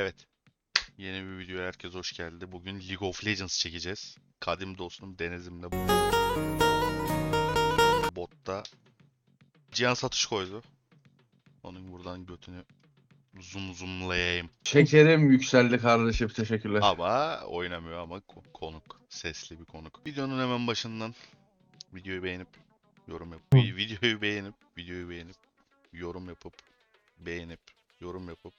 Evet. Yeni bir videoya herkes hoş geldi. Bugün League of Legends çekeceğiz. Kadim dostum Deniz'imle botta Cihan satış koydu. Onun buradan götünü zoom zoomlayayım. Şekerim yükseldi kardeşim teşekkürler. Ama oynamıyor ama ko- konuk. Sesli bir konuk. Videonun hemen başından videoyu beğenip yorum yap. vi- Videoyu beğenip, videoyu beğenip, yorum yapıp, beğenip, yorum yapıp,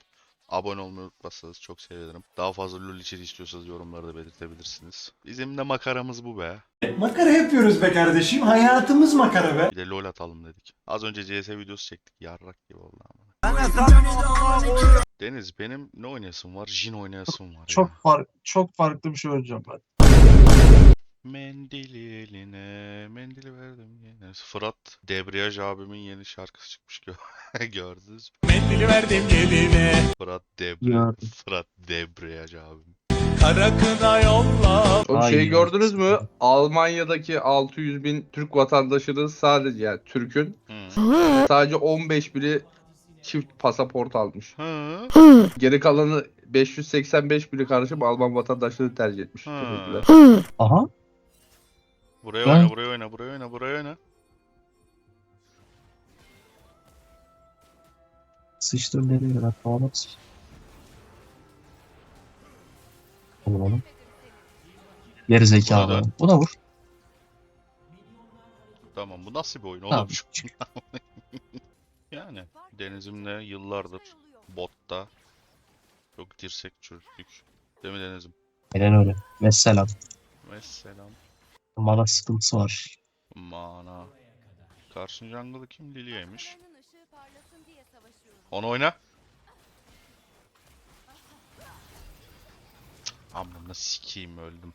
abone olmayı unutmazsanız çok sevinirim. Daha fazla LoL içeriği istiyorsanız yorumlarda belirtebilirsiniz. Bizim de makaramız bu be. Makara yapıyoruz be kardeşim. Hayatımız makara be. Bir de LoL atalım dedik. Az önce CS videosu çektik. Yarrak gibi oldu ama. Deniz benim ne oynayasım var? Jin oynayasım var Çok ya. fark çok farklı bir şey oynayacağım ben. Mendili eline, mendili verdim yine. Fırat Debriyaj abimin yeni şarkısı çıkmış gö- gördünüz mü? Mendili verdim geline. Fırat Debriyaj. Fırat Debriyaj abim. Kara kına yolla. O şeyi gördünüz mü? Almanya'daki 600 bin Türk vatandaşının sadece yani Türk'ün Hı. sadece 15 biri çift pasaport almış. Hı. Geri kalanı 585 biri kardeşim Alman vatandaşlığını tercih etmiş. Teşekkürler. Aha. Buraya oyna, buraya oyna, buraya oyna, buraya oyna. Sıçtım nereye kadar havalat sıç. Oğlum oğlum. Geri zekalı. Buna da- Bu da vur. Tamam bu nasıl bir oyun Tamam. oğlum? Yani Deniz'imle yıllardır botta çok dirsek çürüttük. Değil mi Deniz'im? Aynen öyle. Mesela. Vesselam. Mana sıkıntısı var. Mana. Karşı jungle'ı kim? Lilia'ymış. Onu oyna. Amına sikeyim öldüm.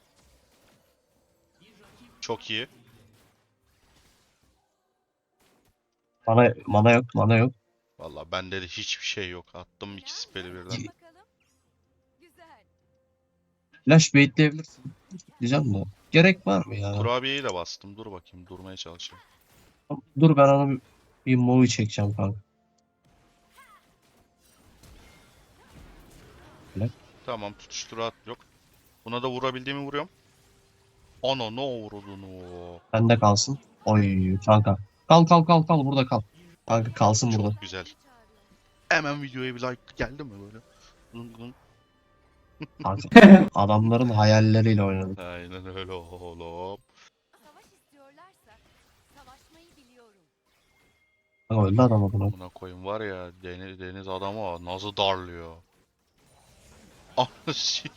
Çok iyi. Mana, mana yok. Mana yok. Valla bende de hiçbir şey yok. Attım iki spell'i birden. Bakalım. Güzel. Flash baitleyebilirsin. Diyeceğim de. Gerek var mı ya? Kurabiyeyi de bastım. Dur bakayım. Durmaya çalışayım. Dur ben ona bir, bir movie çekeceğim kanka. Tamam tutuştur at. Yok. Buna da vurabildiğimi vuruyorum. Ana ne vurdun o? Bende kalsın. Oy kanka. Kal kal kal kal burada kal. Kanka kalsın burada. Çok güzel. Hemen videoya bir like geldi mi böyle? Zın zın. Kanka. Adamların hayalleriyle oynadık. Aynen öyle oğlum. Savaş istiyorlarsa savaşmayı biliyorum. Kanka öldü adam adına. Buna koyun var ya deniz, deniz adamı nasıl darlıyor. Ah sik.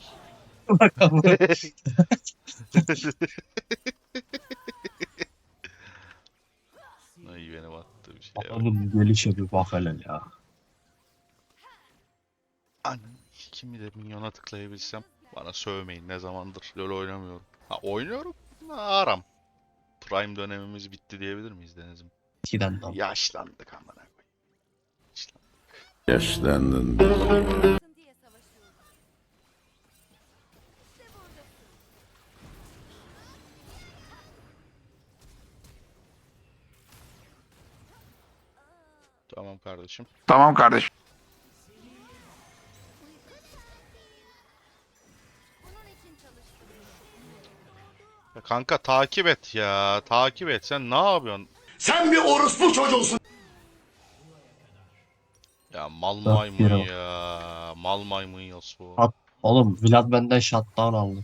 Ay benim attığım şeye bak. Adamın gelişe bir bak hele ya. Anam kimi de minyona tıklayabilsem bana sövmeyin ne zamandır LoL oynamıyorum. Ha oynuyorum ha, aram. Prime dönemimiz bitti diyebilir miyiz Deniz'im? Eskiden lan. Yaşlandık amına koyayım. Yaşlandın. Tamam kardeşim. Tamam kardeşim. Ya kanka takip et ya. Takip et. Sen ne yapıyorsun? Sen bir orospu çocuğusun. Ya mal maymun ya. Mal maymun. At. Oğlum Vlad benden shutdown aldı.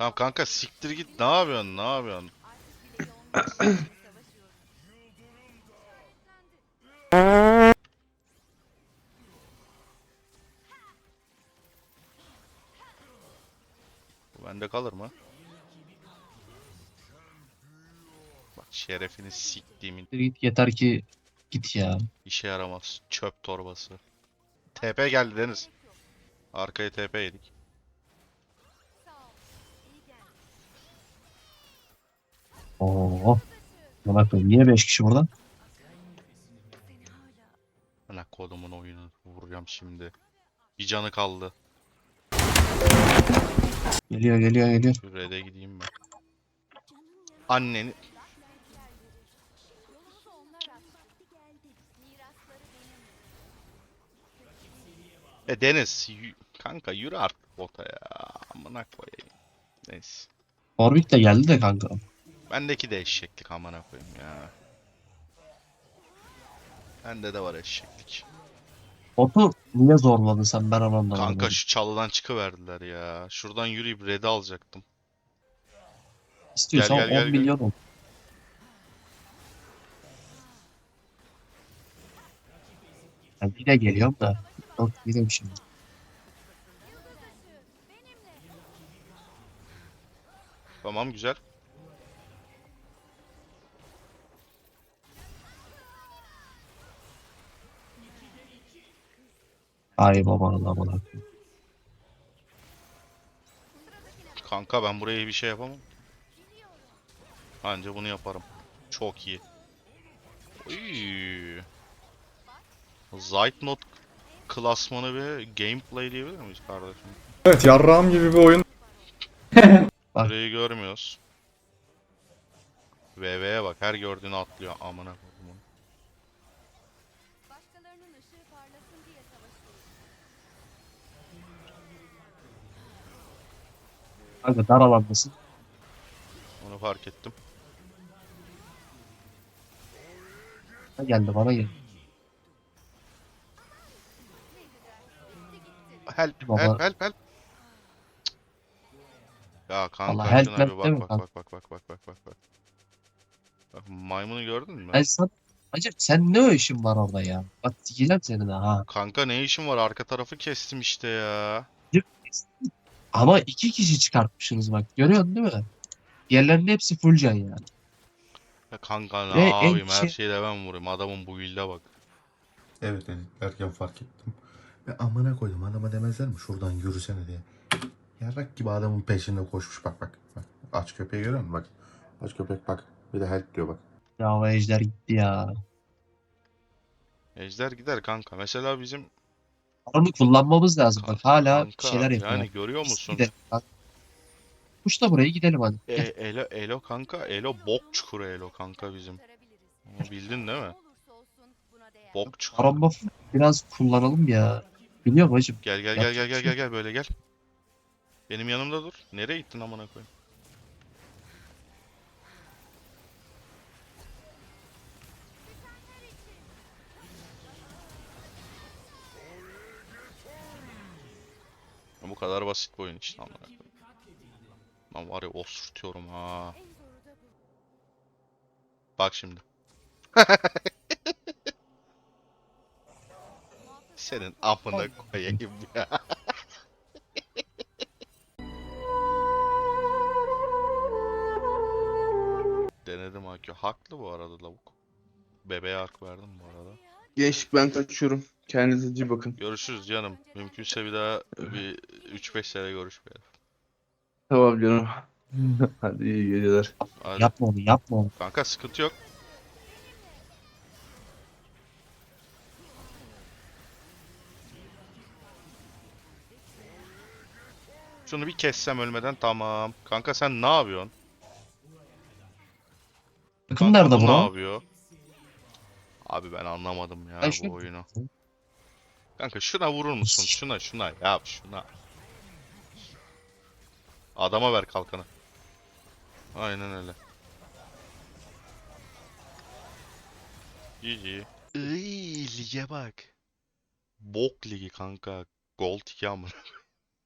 Tamam kanka siktir git. Ne yapıyorsun? Ne yapıyorsun? Bu bende kalır mı? Bak şerefini siktiğimin Git yeter ki git ya. işe yaramaz. Çöp torbası. TP geldi Deniz. Arkaya TP yedik. Oo. Bana koyayım. Yine 5 kişi buradan. Ana kodumun oyunu vuracağım şimdi. Bir canı kaldı. Geliyor geliyor geliyor. Şuraya gideyim ben. Anneni... E Deniz, kanka yürü artık bota ya. Amına koyayım. Neyse. Orbit de geldi de kanka. Bendeki de eşeklik amına koyayım ya. Bende de var eşeklik. Botu niye zorladın sen ben anlamadım. Kanka şu çalıdan çıkıverdiler ya. Şuradan yürüyüp red'i alacaktım. İstiyorsan Gel, gel, 10 gel, gel. milyon ol. Ben yine geliyorum da. Yok yine bir şey. Tamam güzel. Ay babanın amına koyayım. Kanka ben buraya bir şey yapamam. Anca bunu yaparım. Çok iyi. Oy. Zeitnot klasmanı ve gameplay diyebilir miyiz kardeşim? Evet yarrağım gibi bir oyun. Burayı görmüyoruz. VV'ye bak her gördüğünü atlıyor amına koyayım. Kanka dar alandasın. Onu fark ettim. Ha geldi bana geldi. Help Baba. help help help. Cık. Ya kanka Vallahi help help bak deme bak kanka. bak bak bak bak bak bak. Bak maymunu gördün mü? Ben sana... Acaba sen ne işin var orada ya? Bak sikeceğim seni de ha. Kanka ne işin var arka tarafı kestim işte ya. Ama iki kişi çıkartmışsınız bak. Görüyorsun değil mi? Diğerlerinin hepsi full can yani. Ya kanka ne Ve en yapayım her şey- şeyde ben vurayım adamın bu build'e bak. Evet erken fark ettim. Ve amına koydum adama demezler mi şuradan yürüsene diye. Yarrak gibi adamın peşinde koşmuş bak bak. bak. Aç köpeği görüyor musun bak. Aç köpek bak. Bir de help diyor bak. Ya o ejder gitti ya. Ejder gider kanka. Mesela bizim Onu kullanmamız lazım. Bak hala bir kanka şeyler yapıyor. yani görüyor Biz musun? gidelim bak. Kuş da buraya gidelim hadi. E, Gel. Elo, Elo kanka. Elo bok çukuru Elo kanka bizim. Onu bildin değil mi? Bok çukuru. Aramba biraz kullanalım ya. Biliyorum hacım. Gel gel gel gel gel gel gel böyle gel. Benim yanımda dur. Nereye gittin amına koyayım? Kadar basit bir oyun amına koyayım. Lan var ya osurtuyorum ha. Bu. Bak şimdi. Senin amına koyayım ya. Denedim Akü. Haklı bu arada lavuk. Bebeğe hak verdim bu arada. Gençlik ben kaçıyorum. Kendinize iyi bakın. Görüşürüz canım. Mümkünse bir daha bir 3-5 sene görüşmeyelim. Tamam canım. Hadi iyi geceler. Hadi. Yapma onu yapma onu. Kanka sıkıntı yok. Şunu bir kessem ölmeden tamam. Kanka sen ne yapıyorsun? Takım Kanka nerede bu ne bro? yapıyor? Abi ben anlamadım ya Ben bu şu- oyunu. Kanka şuna vurur musun? Şuna şuna yap şuna. Adama ver kalkanı. Aynen öyle. GG. Iy, lige bak. Bok ligi kanka. Gold 2 amına.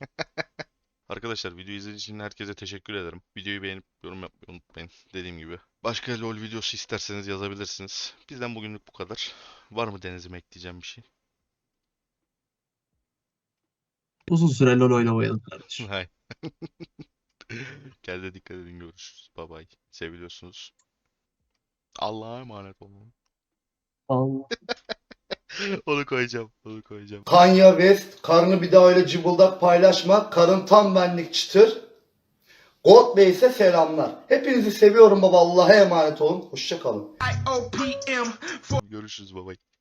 Arkadaşlar video izlediğiniz için herkese teşekkür ederim. Videoyu beğenip yorum yapmayı unutmayın. Dediğim gibi. Başka LoL videosu isterseniz yazabilirsiniz. Bizden bugünlük bu kadar. Var mı Deniz'ime ekleyeceğim bir şey? Uzun süre LoL oynamayalım kardeşim. Hay. Kendinize dikkat edin. Görüşürüz. Bye bye. Seviliyorsunuz. Allah'a emanet olun. Allah. Onu koyacağım. Onu koyacağım. Kanye West, karını bir daha öyle cıbıldak paylaşma. Karın tam benlik çıtır. God Bey ise selamlar. Hepinizi seviyorum baba. Allah'a emanet olun. Hoşçakalın. Görüşürüz. Bye.